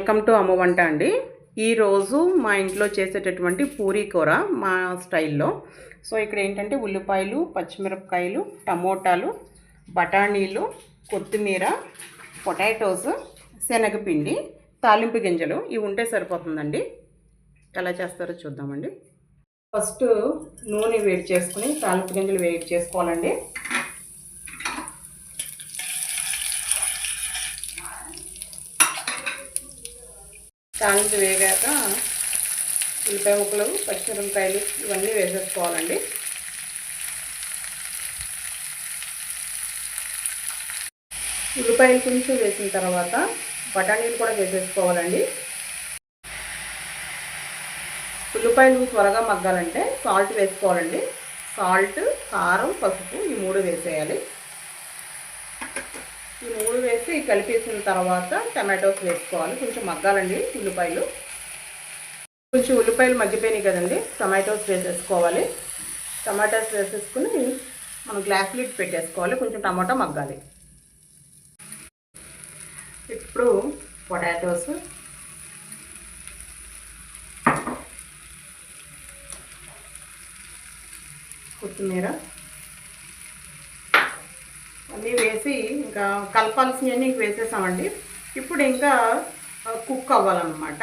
Welcome to అమ్మ వంట అండి. ఈరోజు మా ఇంట్లో చేసేటటువంటి పూరీ కూర మా స్టైల్లో. సో ఇక్కడ ఏంటంటే ఉల్లిపాయలు పచ్చిమిరపకాయలు టమోటాలు బఠానీలు కొత్తిమీర పొటాటోస్ శనగపిండి తాలింపు గింజలు ఇవి ఉంటే సరిపోతుందండి. ఎలా చేస్తారో చూద్దామండి. ఫస్ట్ నూనె వేడి చేసుకుని తాలింపు గింజలు వేడి చేసుకోవాలండి. తాలింపు వేగాక ఉల్లిపాయ ముక్కలు పచ్చిమిరపకాయలు ఇవన్నీ వేసేసుకోవాలండి. ఉల్లిపాయలు కొంచెం వేసిన తర్వాత బఠానీలు కూడా వేసేసుకోవాలండి. ఉల్లిపాయలు త్వరగా మగ్గాలంటే సాల్ట్ వేసుకోవాలండి. సాల్ట్ కారం పసుపు ఈ మూడు వేసేయాలి. ఈ మూడు వేసి కలిపేసిన తర్వాత టమాటోస్ వేసుకోవాలి. కొంచెం మగ్గాలండి ఉల్లిపాయలు. కొంచెం ఉల్లిపాయలు మగ్గిపోయినాయి కదండి టమాటోస్ వేసేసుకోవాలి. టమాటోస్ వేసేసుకుని మనం గ్లాస్ లిడ్ పెట్టేసుకోవాలి. కొంచెం టమాటా మగ్గాలి. ఇప్పుడు పొటాటోస్. కొత్తిమీర. అన్నీ వేసి ఇంకా కలపాల్సినవన్నీ వేసేసామండి. ఇప్పుడు ఇంకా కుక్ అవ్వాలన్నమాట.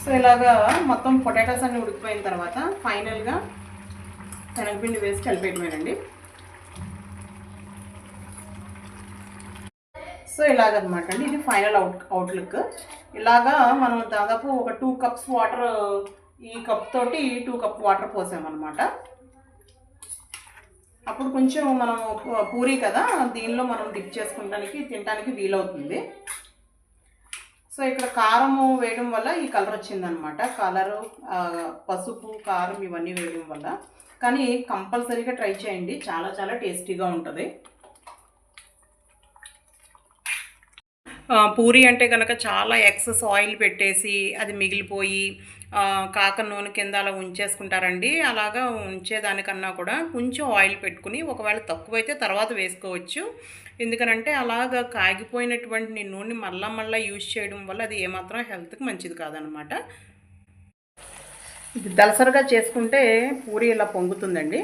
సో ఇలాగా మొత్తం పొటాటోస్ అన్నీ ఉడికిపోయిన తర్వాత ఫైనల్గా శనగపిండి వేసి కలిపేయడమేనండి. సో ఇలాగనమాట అండి. ఇది ఫైనల్ అవుట్ అవుట్లుక్. ఇలాగా మనం దాదాపు ఒక టూ కప్స్ వాటర్ ఈ కప్ తోటి టూ కప్ వాటర్ పోసామన్నమాట. అప్పుడు కొంచెం మనం పూరీ కదా దీనిలో మనం డిప్ చేసుకుంటానికి తినడానికి వీలవుతుంది. సో ఇక్కడ కారము వేయడం వల్ల ఈ కలర్ వచ్చిందనమాట. కలరు పసుపు కారం ఇవన్నీ వేయడం వల్ల. కానీ కంపల్సరీగా ట్రై చేయండి. చాలా చాలా టేస్టీగా ఉంటుంది. పూరి అంటే కనుక చాలా ఎక్సెస్ ఆయిల్ పెట్టేసి అది మిగిలిపోయి కాక నూనె కింద అలా ఉంచేసుకుంటారండి. అలాగా ఉంచేదానికన్నా కూడా కొంచెం ఆయిల్ పెట్టుకుని ఒకవేళ తక్కువైతే తర్వాత వేసుకోవచ్చు. ఎందుకనంటే అలాగా కాగిపోయినటువంటి నూనె మళ్ళా మళ్ళీ యూజ్ చేయడం వల్ల అది ఏమాత్రం హెల్త్కి మంచిది కాదనమాట. ఇది దలసరిగా చేసుకుంటే పూరి ఇలా పొంగుతుందండి.